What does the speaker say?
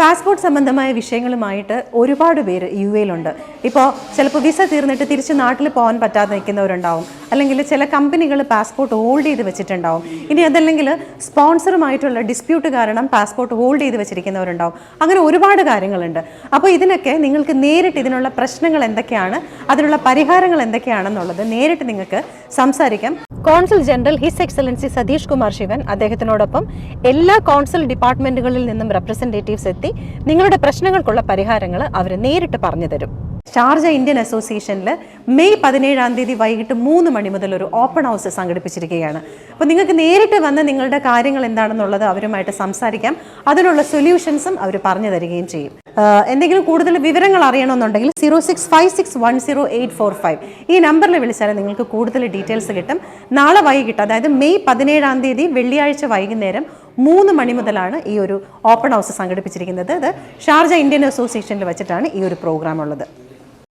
Passport സംബന്ധമായ വിഷയങ്ങളുമായിട്ട് ഒരുപാട് പേര് യു എയിലുണ്ട് ഇപ്പോൾ ചിലപ്പോൾ വിസ തീർന്നിട്ട് തിരിച്ച് നാട്ടിൽ പോകാൻ പറ്റാതെ നിൽക്കുന്നവരുണ്ടാവും. അല്ലെങ്കിൽ ചില കമ്പനികൾ പാസ്പോർട്ട് ഹോൾഡ് ചെയ്ത് വെച്ചിട്ടുണ്ടാവും. ഇനി അതല്ലെങ്കിൽ സ്പോൺസറുമായിട്ടുള്ള ഡിസ്പ്യൂട്ട് കാരണം പാസ്പോർട്ട് ഹോൾഡ് ചെയ്ത് വെച്ചിരിക്കുന്നവരുണ്ടാവും. അങ്ങനെ ഒരുപാട് കാര്യങ്ങളുണ്ട്. അപ്പോൾ ഇതിനൊക്കെ നിങ്ങൾക്ക് നേരിട്ട് ഇതിനുള്ള പ്രശ്നങ്ങൾ എന്തൊക്കെയാണ്? അതിനുള്ള പരിഹാരങ്ങൾ എന്തൊക്കെയാണെന്നുള്ളത് നേരിട്ട് നിങ്ങൾക്ക് സംസാരിക്കാം. Consul general his excellency Satish Kumar Sivan അദ്ദേഹത്തിനോടൊപ്പം എല്ലാ കോൺസുൽ ഡിപ്പാർട്ട്മെന്റുകളിൽ നിന്നും റെപ്രസെന്റേറ്റീവ്സ് എത്തി നിങ്ങളുടെ പ്രശ്നങ്ങൾക്കുള്ള പരിഹാരങ്ങൾ അവർ നേരിട്ട് പറഞ്ഞു തരും. ഷാർജ ഇന്ത്യൻ അസോസിയേഷനിൽ മെയ് പതിനേഴാം തീയതി വൈകിട്ട് മൂന്ന് മണി മുതൽ ഒരു ഓപ്പൺ ഹൗസ് സംഘടിപ്പിച്ചിരിക്കുകയാണ്. അപ്പോൾ നിങ്ങൾക്ക് നേരിട്ട് വന്ന് നിങ്ങളുടെ കാര്യങ്ങൾ എന്താണെന്നുള്ളത് അവരുമായിട്ട് സംസാരിക്കാം. അതിനുള്ള സൊല്യൂഷൻസും അവർ പറഞ്ഞു തരികയും ചെയ്യും. എന്തെങ്കിലും കൂടുതൽ വിവരങ്ങൾ അറിയണമെന്നുണ്ടെങ്കിൽ zero six five six one zero eight four five ഈ നമ്പറിൽ വിളിച്ചാൽ നിങ്ങൾക്ക് കൂടുതൽ ഡീറ്റെയിൽസ് കിട്ടും. നാളെ വൈകിട്ട് അതായത് മെയ് പതിനേഴാം തീയതി വെള്ളിയാഴ്ച വൈകുന്നേരം മൂന്ന് മണി മുതലാണ് ഈ ഒരു ഓപ്പൺ ഹൗസ് സംഘടിപ്പിച്ചിരിക്കുന്നത്. അത് ഷാർജ ഇന്ത്യൻ അസോസിയേഷനിൽ വെച്ചിട്ടാണ് ഈ ഒരു പ്രോഗ്രാം ഉള്ളത്.